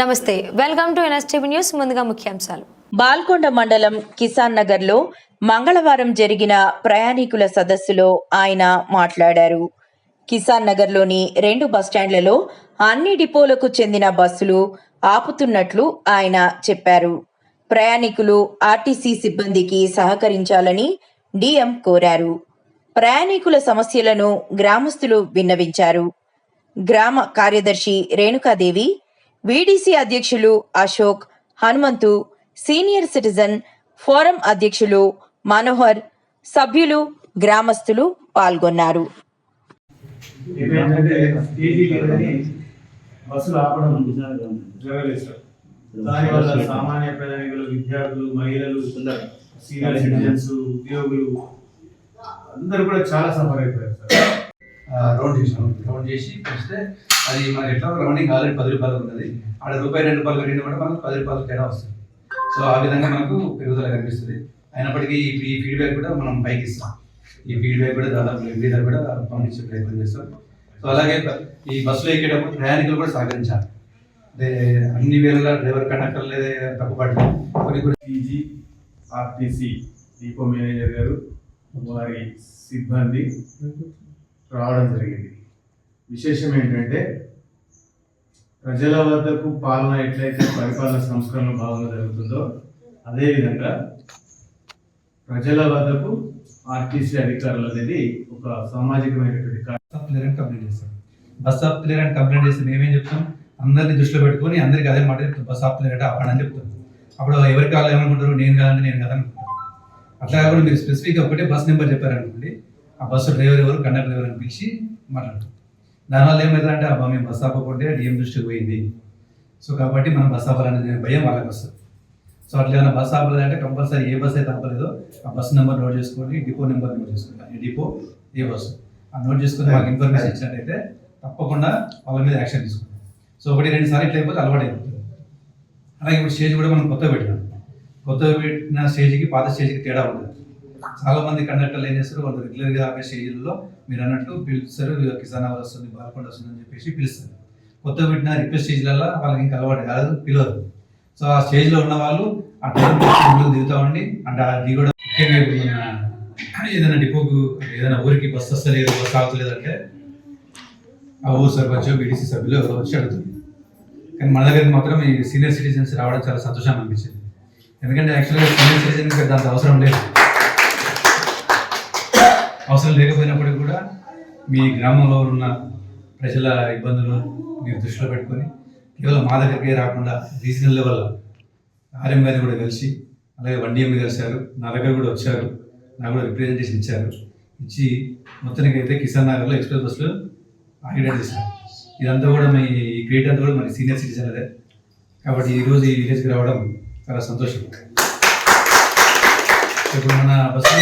నమస్తే welcome to NSTV news ముందుగా ముఖ్యాంశాలు. బాల్కొండ మండలం కిసాన్ నగర్లో మంగళవారం జరిగిన ప్రయాణికుల సదస్సులో ఆయన మాట్లాడారు. కిసాన్ నగర్లోని రెండు బస్టాండ్లలో అన్ని డిపోలకు చెందిన బస్సులు ఆపుతున్నట్లు ఆయన చెప్పారు. ప్రయాణికులు ఆర్టీసీ సిబ్బందికి సహకరించాలని డిఎం కోరారు. ప్రయాణికుల సమస్యలను గ్రామస్తులు విన్నవించారు. గ్రామ కార్యదర్శి రేణుకాదేవి వీడీసీ అధ్యక్షులు Ashok Hanumanthu senior citizen forum అధ్యక్షులు మనోహర్ సభ్యులు గ్రామస్తులు పాల్గొన్నారు. ఏమైందంటే టీజీలోని బస్సులు ఆపడం జరగలేదు దానివల్ల సామాన్య ప్రయాణికులు విద్యార్థులు మహిళలు సీనియర్ సిటిజన్స్ ఉద్యోగులు అందరూ కూడా చాలా సఫర్ అయిపోయారు సార్. రౌండ్ చేసినాం రౌండ్ చేసి చూస్తే అది మనకి ఎట్లా రౌండింగ్ ఆల్రెడీ పది రూపాయలు ఉన్నది ఆడ రూపాయి రెండు రూపాయలు పెరిగిన కూడా మనకు పది రూపాయలు తేడా వస్తుంది. సో ఆ విధంగా మనకు పెరుగుదల కనిపిస్తుంది. అయినప్పటికీ ఈ ఫీడ్బ్యాక్ కూడా మనం పైకి ఇస్తాం. ఈ ఫీడ్బ్యాక్ కూడా దాదాపు లీడర్ కూడా పంపించే ప్రయత్నం చేస్తాం. సో అలాగే ఈ బస్సులో ఎక్కేటప్పుడు ప్రయాణికులు కూడా సహకరించాలి. అదే అన్ని వేళలా డ్రైవర్ కండక్టర్ లేదా తప్పుపడ్డ కొన్ని కొన్ని పీజీ ఆర్టీసీ డిపో మేనేజర్ గారు వారి సిబ్బంది రావడం జరిగింది. విశేషం ఏంటంటే ప్రజల వద్దకు పాలన ఎట్లయితే పరిపాలన సంస్కరణ భావన జరుగుతుందో అదేవిధంగా ప్రజల వద్దకు ఆర్టీసీ అధికారులు అనేది ఒక సామాజికమైనటువంటి కార్య- బస్ కంప్లైంట్ చేస్తాం బస్ ఆఫ్ అని కంప్లైంట్ చేస్తే మేమేం చెప్తాం? అందరినీ దృష్టిలో పెట్టుకొని అందరికి అదే మాట చెప్తాం. బస్ ఆఫ్ క్లియరెంట్ ఆపండి అని చెప్తాం. అప్పుడు ఎవరికి కావాలి ఏమనుకుంటారు? నేను కాదంటే నేను కదా అట్లా కాకుండా మీరు స్పెసిఫిక్గా ఒకటే బస్ నెంబర్ చెప్పారనుకోండి ఆ బస్సు డ్రైవర్ ఎవరు కండక్టర్ ఎవరు అని పిలిచి మాట్లాడతాం దానివల్ల ఏమవుతుందంటే అబ్బా మేము బస్ ఆపకుంటే డిఎం దృష్టికి పోయింది? సో కాబట్టి మనం బస్ ఆపాలనే భయం వాళ్ళకి వస్తుంది. సో అట్లా ఏమైనా బస్ ఆపలేదంటే కంపల్సరీ ఏ బస్ అయితే ఆపలేదో ఆ బస్ నెంబర్ నోట్ చేసుకొని డిపో నెంబర్ నోట్ చేసుకుంటాం ఈ డిపో ఏ బస్సు ఆ నోట్ చేసుకుని మాకు ఇన్ఫర్మేషన్ ఇచ్చినట్టయితే తప్పకుండా వాళ్ళ మీద యాక్షన్ తీసుకుంటాం సో ఒకటి రెండు సార్లు ఇట్లా అయిపోతే అలవాటు అయిపోతుంది అలాగే ఇప్పుడు స్టేజ్ కూడా మనం కొత్తగా పెట్టినాం. కొత్తగా పెట్టిన స్టేజ్కి పాత స్టేజ్కి తేడా ఉంటుంది చాలా మంది కండక్టర్లు ఏం చేస్తారు? వాళ్ళు రెగ్యులర్గా ఆపే స్టేజ్లలో మీరు అన్నట్టు పిలుస్తారు. కిసాన్ అవర్ వస్తుంది బాల్కొండ వస్తుంది అని చెప్పేసి పిలుస్తారు. కొత్తగా పెట్టిన రిక్వెస్ట్ స్టేజ్లలో వాళ్ళకి ఇంకా అలవాటు కాదు పిలవరు. సో ఆ స్టేజ్లో ఉన్న వాళ్ళు ఆ టైం ముందుకు దిగుతా ఉండి అంటే ఆ ముఖ్యంగా ఇప్పుడు మన ఏదైనా డిపోకు ఏదైనా ఊరికి బస్సు వస్తలేదు బస్సు ఆగుతలేదు అంటే ఆ ఊరు సర్పంచ్ బీడీసీ సభ్యులు వచ్చి అడుగుతుంది కానీ మన దగ్గరికి మాత్రం ఈ సీనియర్ సిటిజన్స్ రావడం చాలా సంతోషం అనిపించింది. ఎందుకంటే యాక్చువల్గా సీనియర్ సిటిజన్కి దాంత అవసరం లేదు. అవసరం లేకపోయినప్పటికీ కూడా మీ గ్రామంలో ఉన్న ప్రజల ఇబ్బందులు మీరు దృష్టిలో పెట్టుకొని కేవలం మా దగ్గరికే రాకుండా రీజనల్ లెవెల్ ఆర్ఎం గారిని కూడా కలిసి అలాగే వన్డీఎం కలిశారు నా దగ్గర కూడా వచ్చారు నాకు కూడా రిప్రజెంటేషన్ ఇచ్చారు. ఇచ్చి మొత్తానికి అయితే కిసాన్ నగర్లో ఎక్స్ప్రెస్ బస్సులు ఆక్యుపేట్ చేశారు. ఇదంతా కూడా మీ ఈ గ్రేట్ అంతా కూడా మరి సీనియర్ సిటిజన్ కాబట్టి ఈరోజు ఈ విలేజ్కి రావడం చాలా సంతోషం. ఇప్పుడు మన బస్సులు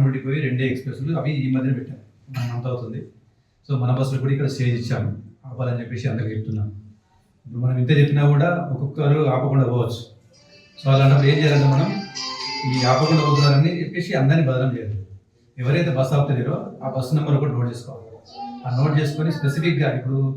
మొదటి పోయి రెండే ఎక్స్ప్రెస్లు అవి ఈ మధ్యన పెట్టాం. మనం అంత అవుతుంది. సో మన బస్సులు కూడా ఇక్కడ స్టేజ్ ఇచ్చాము. ఆపాలని చెప్పేసి అందరికి చెప్తున్నాం. ఇప్పుడు మనం ఇంత చెప్పినా కూడా ఒక్కొక్కరు ఆపకుండా పోవచ్చు. సో అలాంటప్పుడు ఏం చేయాలంటే మనం ఈ ఆపకుండా పోతున్నారని చెప్పేసి అందరినీ బదనం చేయాలి. ఎవరైతే బస్సు ఆపుతలేరో ఆ బస్సు నెంబర్ కూడా నోట్ చేసుకోవాలి. ఆ నోట్ చేసుకొని స్పెసిఫిక్గా ఇప్పుడు